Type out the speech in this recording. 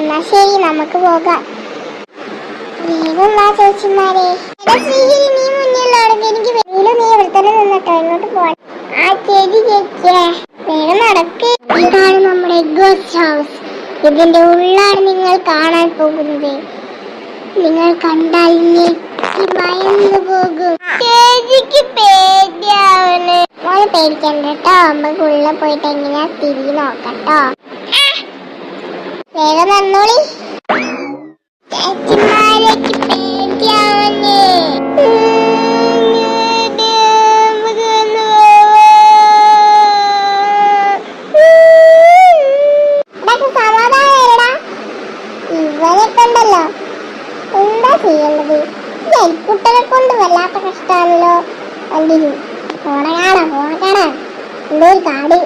ശരി നമുക്ക് പോകാം. വേഗം വാ ചേച്ചിമാരെ. എടാ നീ മുന്നിലുള്ളവർക്ക് എനിക്ക് വെയിലും നീ ഇവിടെ തന്നെ നിന്നിട്ടോ. ഇങ്ങോട്ട് പോവാൻ ആ ചേച്ചി ചേച്ചിയെ. വേഗം നടക്ക്. ഇതാണ് നമ്മുടെ ഗസ്റ്റ് ഹൗസ്. ഇതിന്റെ ഉള്ളാണ് നിങ്ങൾ കാണാൻ പോകുന്നത്. നിങ്ങൾ കണ്ടാൽ ഭയന്നു പോകും. ചേച്ചിക്ക് പേടിയാവണ് മോൾ പേടിക്കണ്ട കേട്ടോ. നമുക്ക് ഉള്ളിൽ പോയിട്ട് എങ്ങനെയാ തിരി നോക്കട്ടോ വേഗം നന്നോളി ചേച്ചിമാരേക്ക് പേടിയാവണ് സമാധാനം ഇവനൊക്കെ ഉണ്ടല്ലോ. എന്താ ചെയ്യേണ്ടത്? ജൽക്കുട്ടനെ കൊണ്ട് വല്ലാത്ത കഷ്ടാണല്ലോ. അല്ലിന് പോണ കാണാ പോണ കാണാ. എന്തോ ഒരു കാട്.